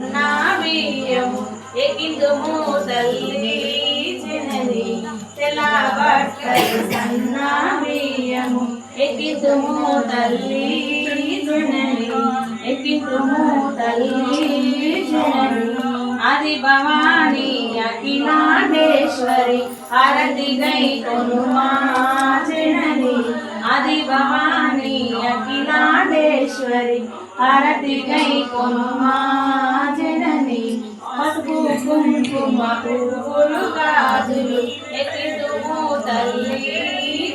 నా బియ్యము ఎక్కిందుము తల్లి జనని తెలా బట్టలు సన్నా బియ్యము ఎక్కిందుము తల్లి జనని ఎక్కిందుము తల్లి జనని ఆది భవాని అఖిలాండేశ్వరి ఆరతి గై కొనుమా జనని ఆది భవాని సర్వేశ్వరి ఆరతి గై కొనుమా జనని. పసుపు కుంకుమ పువ్వులు గాజులు ఎత్తుము తల్లి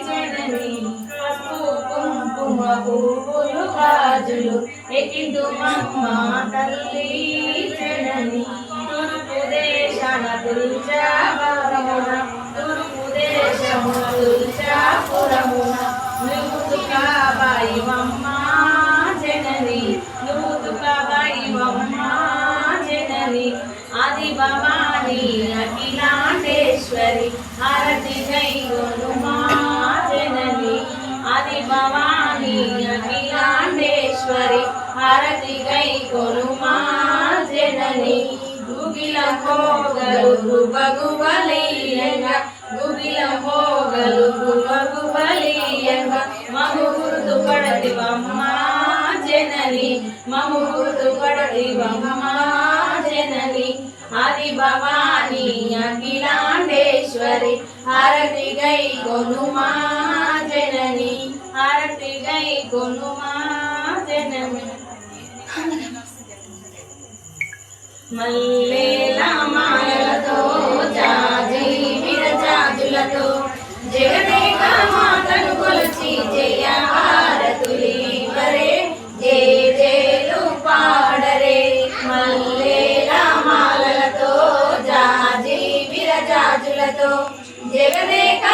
జనని. పసుపు కుంకుమ పువ్వులు గాజులు ఎత్తుమమ్మ తల్లి జనని. తూర్పు దేశాన తుల్చాపురమున తూర్పు తుల్చాపురమున బాయి జనని ఆది భవాని అఖిలాండేశ్వరి హరతి జై గురుమా జనని. ఆది భవాని అఖిలాండేశ్వరి హరతి గై కొనుమా జనని. గుగిల మోగలు గుబగుబలీయంగా గుగిల మోగలు గుబగుబలీయంగా మము గుర్తు పడతివమ్మా జనని మము గుర్తు పడతివమ్మా జనని ఆది భవాని అఖిలాండేశ్వరి హారతి గై కొనుమా జనని హారతి గై కొనుమా జనని మల్లేల మాలలతో జాజి విరజాజులతో జగదేక